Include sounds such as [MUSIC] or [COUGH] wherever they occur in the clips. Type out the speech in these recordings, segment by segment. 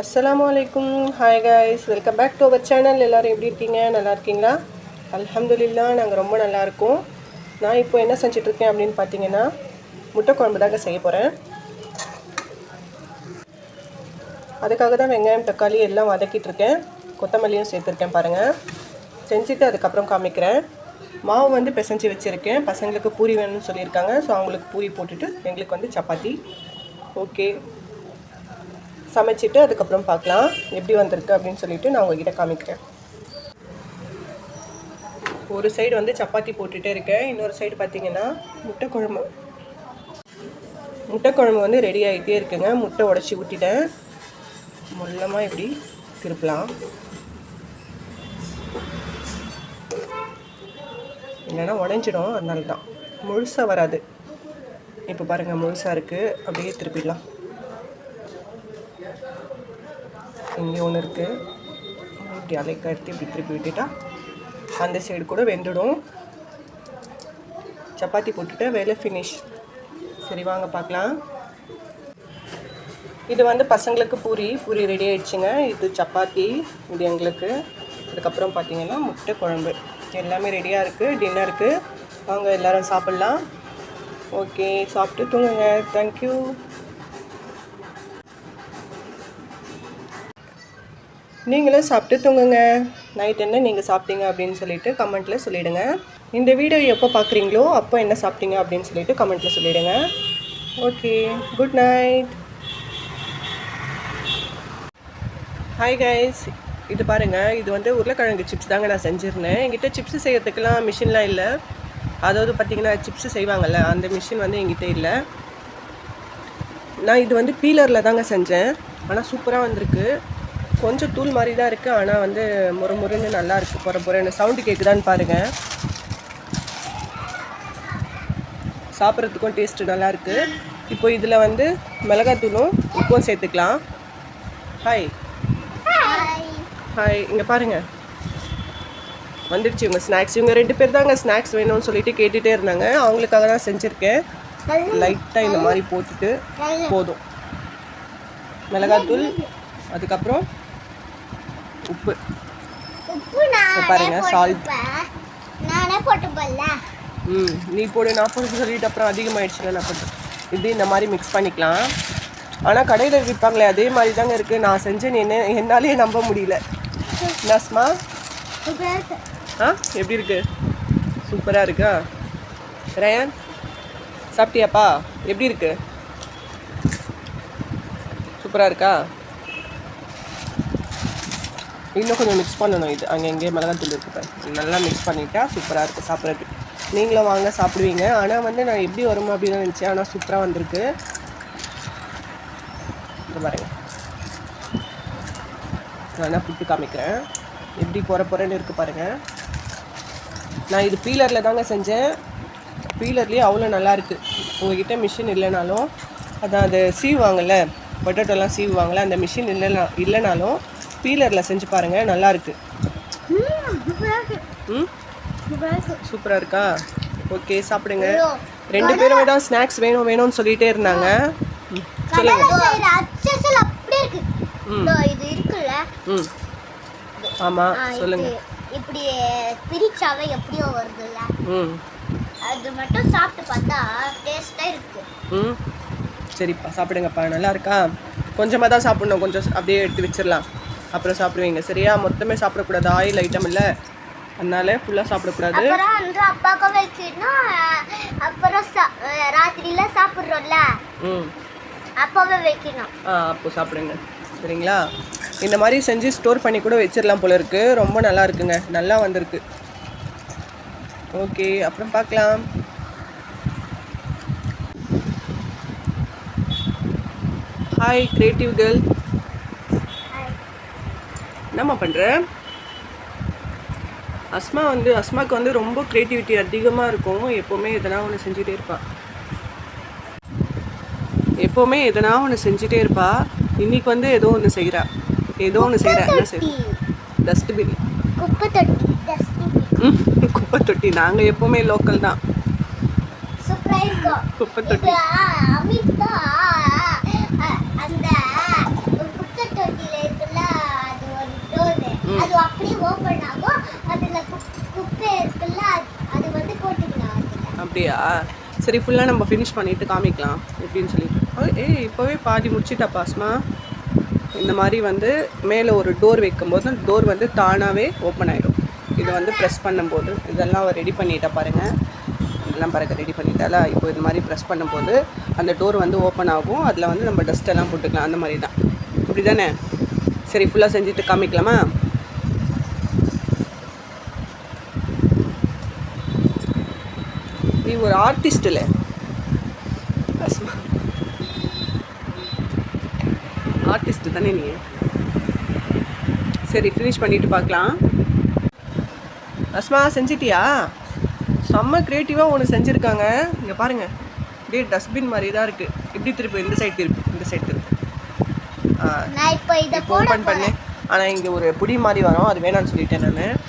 அஸ்லாம் வலைக்கும் hi guys welcome back to our channel எல்லோரும் எப்படி இருக்கீங்க? நல்லா இருக்கீங்களா? அல்ஹம்துலில்லா நாங்கள் ரொம்ப நல்லாயிருக்கோம் நான் இப்போ என்ன செஞ்சிட்ருக்கேன் அப்படின்னு பார்த்தீங்கன்னா முட்டை குழம்பு தாங்க செய்ய போகிறேன் அதுக்காக தான் வெங்காயம் தக்காளி எல்லாம் வதக்கிட்டு இருக்கேன். கொத்தமல்லியும் சேர்த்துருக்கேன் பாருங்கள் செஞ்சுட்டு அதுக்கப்புறம் காமிக்கிறேன். மாவு வந்து பிசைஞ்சு வச்சுருக்கேன். பசங்களுக்கு பூரி வேணும்னு சொல்லியிருக்காங்க. ஸோ அவங்களுக்கு பூரி போட்டுட்டு எங்களுக்கு வந்து சப்பாத்தி. ஓகே சமைச்சிட்டு அதுக்கப்புறம் பார்க்கலாம். எப்படி வந்திருக்கு அப்படின்னு சொல்லிட்டு நான் உங்ககிட்ட காமிக்கிறேன். ஒரு சைடு வந்து சப்பாத்தி போட்டுகிட்டே இருக்கேன். இன்னொரு சைடு பார்த்தீங்கன்னா முட்டை குழம்பு. முட்டை குழம்பு வந்து ரெடி ஆகிட்டே இருக்குங்க. முட்டை உடச்சி ஊற்றிட்டேன் மொல்லமாக இப்படி திருப்பலாம். இல்லைன்னா உடஞ்சிடும். அதனால தான் முழுசாக வராது. இப்போ பாருங்கள் முழுசாக இருக்குது அப்படியே திருப்பிடலாம். இங்கே ஒன்று இருக்குது இப்படி அலைக்க இப்படி திருப்பி விட்டுட்டா அந்த சைடு கூட வெந்துடும். சப்பாத்தி போட்டுட்டு வேலை ஃபினிஷ் சரி வாங்க பார்க்கலாம். இது வந்து பசங்களுக்கு பூரி. பூரி ரெடி ஆயிடுச்சுங்க. இது சப்பாத்தி இது எங்களுக்கு. அதுக்கப்புறம் பார்த்தீங்கன்னா முட்டை குழம்பு. எல்லாமே ரெடியாக இருக்குது டின்னருக்கு வாங்க எல்லோரும் சாப்பிட்லாம். ஓகே சாப்பிட்டு தூங்குங்க. தேங்க்யூ நீங்களும் சாப்பிட்டு தூங்குங்க. நைட் என்ன நீங்கள் சாப்பிட்டீங்க அப்படின்னு சொல்லிட்டு கமெண்ட்டில் சொல்லிவிடுங்க இந்த வீடியோ எப்போ பார்க்குறீங்களோ அப்போ என்ன சாப்பிட்டீங்க அப்படின்னு சொல்லிட்டு கமெண்ட்டில் சொல்லிவிடுங்க okay good night hi guys இது பாருங்கள் இது வந்து உருளைக்கிழங்கு சிப்ஸ் தாங்க நான் செஞ்சுருந்தேன். என்கிட்ட சிப்ஸ் செய்கிறதுக்கெலாம் மிஷின்லாம் இல்லை. அதாவது பார்த்தீங்கன்னா சிப்ஸ் செய்வாங்கள்ல அந்த மிஷின் வந்து என்கிட்ட இல்லை. நான் இது வந்து பீலரில் தாங்க செஞ்சேன். ஆனால் சூப்பராக வந்திருக்கு. கொஞ்சம் தூள் மாதிரி தான் இருக்குது ஆனால் வந்து முறு முறுன்னு நல்லா இருக்குது போகிற பொறன்னு. சவுண்டு கேட்குதான்னு பாருங்கள் சாப்பிட்றதுக்கும் டேஸ்ட்டு நல்லா இருக்குது இப்போ இதில் வந்து மிளகாத்தூளும் உப்பும் சேர்த்துக்கலாம். ஹாய் ஹாய் இங்கே பாருங்கள் வந்துடுச்சு இவங்க ஸ்நாக்ஸ் இவங்க ரெண்டு பேர் தாங்க ஸ்நாக்ஸ் வேணும்னு சொல்லிட்டு கேட்டுகிட்டே இருந்தாங்க. அவங்களுக்காக தான் செஞ்சுருக்கேன். லைட்டாக இந்த மாதிரி போட்டுட்டு போதும். மிளகாத்தூள் அதுக்கப்புறம் உப்பு. உப்பு பாருங்க. போட்டுப்பேன். நானே போட்டுப்பல்ல ம் நீ போடு நான் போட்டு சொல்லிட்டு அப்புறம் அதிகமாகிடுச்சுல நான் போட்டு இப்படி இந்த மாதிரி மிக்ஸ் பண்ணிக்கலாம். ஆனால் கடையில் விற்பாங்களே அதே மாதிரி தாங்க இருக்குது நான் செஞ்சேன்னு என்ன என்னாலேயே நம்ப முடியல. நஸ்மா ஆ எப்படி இருக்கு? சூப்பராக இருக்கா? ரயான் சாப்பிட்டியாப்பா? எப்படி இருக்கு? சூப்பராக இருக்கா? இன்னும் கொஞ்சம் மிக்ஸ் பண்ணணும். இது அங்கே எங்கேயே மிளகாத்தூள் இருக்குது பாரு. நல்லா மிக்ஸ் பண்ணிட்டா சூப்பராக இருக்குது சாப்பிட்றதுக்கு. நீங்களும் வாங்க சாப்பிடுவீங்க. ஆனால் வந்து நான் எப்படி வருமா அப்படின்னு நினச்சேன். ஆனால் சூப்பராக வந்திருக்கு. இது பாருங்க. நான் புட்டு காமிக்கிறேன்? எப்படி போகிற போகிறேன்னு இருக்குது பாருங்கள் நான் இது பீலரில் தாங்க செஞ்சேன். பீலர்லேயே அவ்வளோ நல்லாயிருக்கு உங்ககிட்ட மிஷின் இல்லைனாலும் அதான் அது சீவுவாங்கள்ல பொட்டேட்டோலாம் சீவுவாங்கள்ல அந்த மிஷின் இல்லைனா இல்லைனாலும் பீலரில் செஞ்சு பாருங்கள் நல்லா இருக்கு ம்? சூப்பராக இருக்கா ஓகே சாப்பிடுங்க. ரெண்டு பேருமே தான் ஸ்நாக்ஸ் வேணும் வேணும்னு சொல்லிகிட்டே இருந்தாங்க. சொல்லுங்க. ஆமாம் சொல்லுங்கள் இப்படி பிரிச்சாவே எப்படியோ வருதுல்ல? ம். அது மட்டும் சாப்பிட்டு பார்த்தா டேஸ்டா இருக்கு. ம். சரிப்பா சாப்பிடுங்கப்பா. நல்லா இருக்கா கொஞ்சமாக தான் சாப்பிடணும். கொஞ்சம் அப்படியே எடுத்து வச்சிடலாம். அப்புறம் சாப்பிடுவீங்க. சரியா? மொத்தமே சாப்பிடக்கூடாது. ஆயில் ஐட்டம் இல்லை. அதனால ஃபுல்லாக சாப்பிடக்கூடாது. அப்புறம் வந்து அப்பாவுக்கு வைக்கணும் அப்புறம் ராத்திரியில சாப்பிட்றோம்ல. ம். அப்பவே வைக்கணும் ஆ அப்போ சாப்பிடுங்க. சரிங்களா? இந்த மாதிரி செஞ்சு ஸ்டோர் பண்ணி கூட வச்சிடலாம் போல இருக்கு. ரொம்ப நல்லா இருக்குங்க. நல்லா வந்திருக்கு. ஓகே அப்புறம் பார்க்கலாம். ஹாய் கிரியேட்டிவ் கேர்ள் என்னம்மா பண்ணுற அஸ்மா வந்து அஸ்மாவுக்கு வந்து ரொம்ப க்ரியேட்டிவிட்டி அதிகமாக இருக்கும். எப்போவுமே எதனா ஒன்று செஞ்சுட்டே இருப்பாள் எப்போவுமே எதனா ஒன்று செஞ்சுட்டே இருப்பா. இன்னைக்கு வந்து ஏதோ ஒன்று செய்கிறா ஏதோ ஒன்று செய்கிறா என்ன செய்கிறா டஸ்ட்பின் குப்பை தொட்டி குப்பை தொட்டி நாங்கள் எப்போவுமே லோக்கல் தான். குப்பை தொட்டி அப்படியே ஓப்பன் ஆகும். அதில் குப்பை இருக்குல்ல அது வந்து போட்டுக்கலாம் அப்படியா? சரி ஃபுல்லாக நம்ம ஃபினிஷ் பண்ணிவிட்டு காமிக்கலாம் எப்படின்னு சொல்லிட்டு. ஏய் இப்போவே பாதி முடிச்சிட்டா பாஸ்மா இந்த மாதிரி வந்து மேலே ஒரு டோர் வைக்கும்போது அந்த டோர் வந்து தானாகவே ஓப்பன் ஆகிடும் இது வந்து ப்ரெஸ் பண்ணும்போது இதெல்லாம் ரெடி பண்ணிட்டா பாருங்கள் எல்லாம் பாருங்க ரெடி பண்ணிட்டாலா இப்போ இது மாதிரி ப்ரெஸ் பண்ணும்போது அந்த டோர் வந்து ஓப்பன் ஆகும். அதில் வந்து நம்ம டஸ்ட்டெல்லாம் போட்டுக்கலாம் அந்த மாதிரி தான். இப்படி தானே சரி ஃபுல்லாக செஞ்சுட்டு காமிக்கலாமா? ஒரு ஆர்டிஸ்ட் இல்லை ஆர்டிஸ்ட் தானே நீ. சரி ஃபினிஷ் பண்ணிட்டு பார்க்கலாம். அஸ்மா செஞ்சிட்டியா? செம்ம க்ரியேட்டிவாக ஒன்று செஞ்சுருக்காங்க. இங்கே பாருங்கள் அப்படியே டஸ்ட்பின் மாதிரி தான் இருக்குது இப்படி திருப்பி? இந்த சைடு திருப்பி. இந்த சைடு திருப்பி. இப்போ ஓப்பன் பண்ணு. ஆனால் இங்கே ஒரு புடி மாதிரி வரும். அது வேணாம்னு சொல்லிட்டேன் நான்.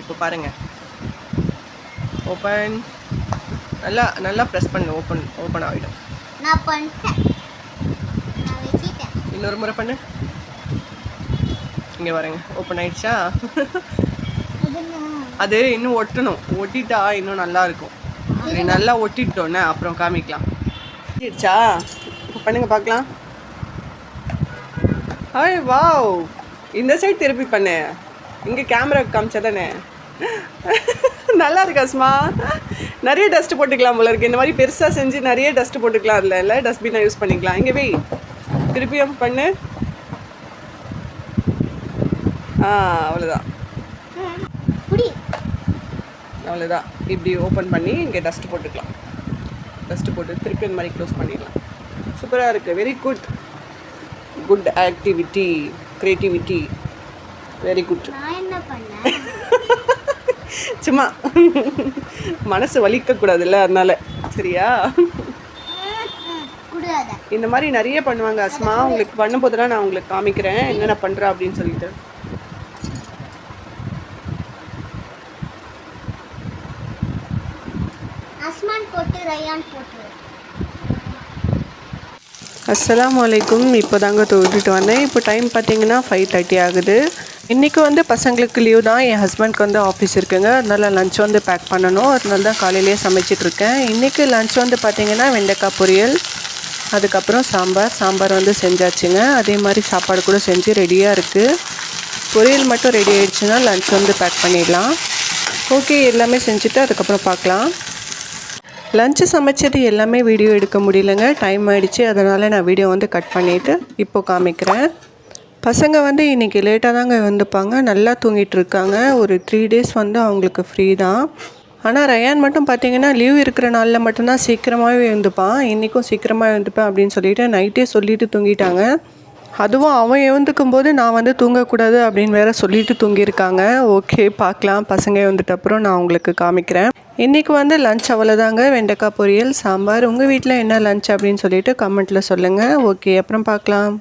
இப்போ பாருங்கள் ஓப்பன் நல்லா நல்லா ப்ரெஸ் பண்ணு ஓப்பன் ஓப்பன் ஆகிடும் நான் பண்ணிட்டேன். இன்னொரு முறை பண்ணு. இங்கே பாருங்க ஓப்பன் ஆயிடுச்சா? அது இன்னும் ஒட்டணும். ஒட்டிட்டா இன்னும் நல்லா இருக்கும். நல்லா ஒட்டிட்டோன்னே அப்புறம் காமிக்கலாம். ஆயிடுச்சா? பண்ணுங்க பார்க்கலாம். Hi wow. இந்த சைடு திருப்பி பண்ணு. இங்கே கேமரா காமிச்சா தானே. நல்லா இருக்கா ஸ்மா நிறைய டஸ்ட் போட்டுக்கலாம் போல இருக்கு. இந்த மாதிரி பெருசாக செஞ்சு நிறைய டஸ்ட் போட்டுக்கலாம். அதில் இல்லை டஸ்ட்பினை யூஸ் பண்ணிக்கலாம். இங்கே வை. திருப்பியும் பண்ணு. ஆ அவ்வளோதான் அவ்வளோதான் இப்படி ஓப்பன் பண்ணி இங்கே டஸ்ட் போட்டுக்கலாம். டஸ்ட் போட்டு திருப்பி இந்த மாதிரி க்ளோஸ் பண்ணிடலாம். சூப்பராக இருக்குது very good good activity creativity very good பண்ணேன்? [LAUGHS] சும்மா மனசு வலிக்கக்கூடாதுல்ல அதனால. சரியா? இந்த மாதிரி நிறைய பண்ணுவாங்க அஸ்மா. உங்களுக்கு பண்ணும்போதெல்லாம் நான் உங்களுக்கு காமிக்கிறேன். என்னென்ன பண்ணுறா அப்படின்னு சொல்லிட்டு. அஸ்ஸலாமு அலைக்கும். இப்போ தாங்க வந்தேன். இப்போ டைம் பார்த்தீங்கன்னா ஃபைவ் தேர்ட்டி ஆகுது. இன்றைக்கி வந்து பசங்களுக்கு லீவ் தான். என் ஹஸ்பண்ட்க்கு வந்து ஆஃபீஸ் இருக்குங்க. அதனால் லஞ்ச் வந்து பேக் பண்ணணும். அதனால தான் காலையிலேயே சமைச்சிட்ருக்கேன் இன்றைக்கி லஞ்ச் வந்து பார்த்திங்கன்னா வெண்டைக்காய் பொரியல் அதுக்கப்புறம் சாம்பார். சாம்பார் வந்து செஞ்சாச்சுங்க. அதே மாதிரி சாப்பாடு கூட செஞ்சு ரெடியாக இருக்குது பொரியல் மட்டும் ரெடி ஆகிடுச்சுன்னா லஞ்ச் வந்து பேக் பண்ணிடலாம். ஓகே எல்லாமே செஞ்சுட்டு அதுக்கப்புறம் பார்க்கலாம். லஞ்சு சமைச்சது எல்லாமே வீடியோ எடுக்க முடியலங்க. டைம் ஆகிடுச்சு அதனால் நான் வீடியோ வந்து கட் பண்ணிவிட்டு இப்போது காமிக்கிறேன். பசங்க வந்து இன்றைக்கி லேட்டாக தாங்க வந்துப்பாங்க. நல்லா தூங்கிட்டு இருக்காங்க ஒரு த்ரீ டேஸ் வந்து அவங்களுக்கு ஃப்ரீ தான். ஆனால் ரயான் மட்டும் பார்த்தீங்கன்னா லீவ் இருக்கிற நாளில் மட்டும்தான் சீக்கிரமாகவே எழுந்துப்பான். இன்றைக்கும் சீக்கிரமாக எழுந்துப்பேன் அப்படின்னு சொல்லிட்டு நைட்டே சொல்லிட்டு தூங்கிட்டாங்க. அதுவும் அவன் எழுந்துக்கும் போது நான் வந்து தூங்கக்கூடாது அப்படின்னு வேற சொல்லிட்டு தூங்கியிருக்காங்க. ஓகே பார்க்கலாம். பசங்க எழுந்துட்ட அப்புறம் நான் உங்களுக்கு காமிக்கிறேன். இன்றைக்கி வந்து லஞ்ச் அவ்வளோதாங்க வெண்டைக்காய் பொரியல் சாம்பார். உங்கள் வீட்டில் என்ன லஞ்ச் அப்படின்னு சொல்லிட்டு கமெண்ட்டில் சொல்லுங்கள் ஓகே அப்புறம் பார்க்கலாம்.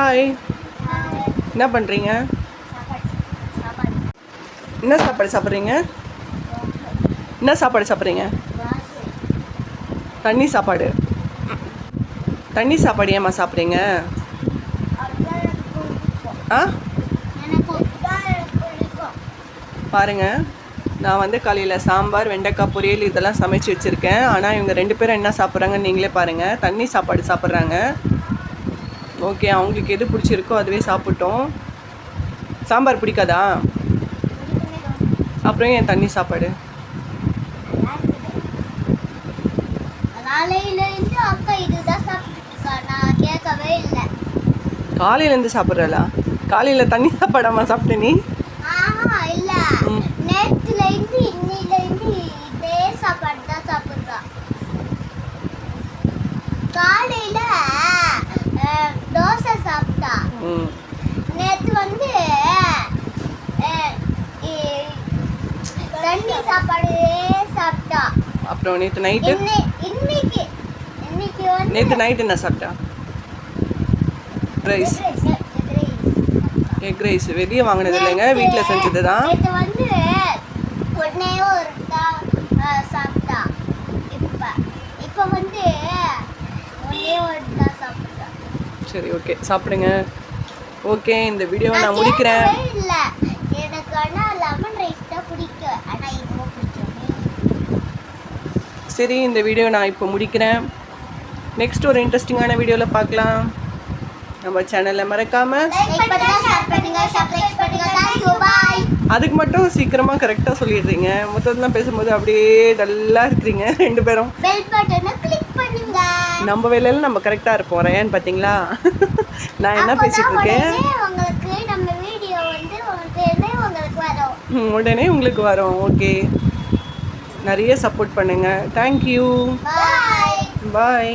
ஹாய் என்ன பண்ணுறீங்க என்ன சாப்பாடு சாப்பிட்றீங்க? என்ன சாப்பாடு சாப்பிட்றீங்க? தண்ணி சாப்பாடு. தண்ணி சாப்பாடு ஏம்மா சாப்பிட்றீங்க? ஆ? பாருங்கள் பாருங்க நான் வந்து காலையில் சாம்பார் வெண்டைக்காய் பொரியல் இதெல்லாம் சமைச்சு வச்சுருக்கேன். ஆனால் இவங்க ரெண்டு பேரும் என்ன சாப்பிட்றாங்கன்னு நீங்களே பாருங்கள் தண்ணி சாப்பாடு சாப்பிட்றாங்க. ஓகே அவங்களுக்கு எது பிடிச்சிருக்கோ அதுவே சாப்பிட்டோம். சாம்பார் பிடிக்காதா? அப்புறம் ஏன் தண்ணி சாப்பாடு? காலையிலேருந்து சாப்பிட்றலா காலையில் தண்ணி சாப்பாடாமா சாப்பிட்ட நீ? ஆஹா நேத்து வந்து தண்ணி சாப்பாடு சாப்பிட்டா. அப்புறம் நேற்று நைட்டு இன்னை இன்னைக்கு இன்னைக்கு நேற்று நைட்டு என்ன சாப்பிட்டா? ரைஸ் எக் ரைஸ் வெளியே வாங்கினது இல்லைங்க வீட்டில் செஞ்சது தான் வந்து ஒன்னே ஒரு சாப்பிட்டா. இப்ப இப்ப வந்து ஒன்னே ஒரு சாப்பிட்டா. சரி ஓகே சாப்பிடுங்க. ஓகே இந்த வீடியோவை நான் முடிக்கிறேன். சரி இந்த வீடியோ நான் இப்போ முடிக்கிறேன். நெக்ஸ்ட் ஒரு இன்ட்ரெஸ்டிங்கான வீடியோவில் பார்க்கலாம். நம்ம சேனலை மறக்காமல் அதுக்கு மட்டும் சீக்கிரமாக கரெக்டாக சொல்லிடுறீங்க. மொத்தத்தெல்லாம் பேசும்போது அப்படியே டல்லாக இருக்கிறீங்க ரெண்டு பேரும். நம்ம வேலையில நம்ம கரெக்டாக இருப்போம். ஏன்னு பார்த்தீங்களா [LAUGHS] நான் என்ன பேசிட்டு இருக்கேன்? உடனே உங்களுக்கு வரும். ஓகே. நிறைய சப்போர்ட் பண்ணுங்கள் தேங்க்யூ பாய்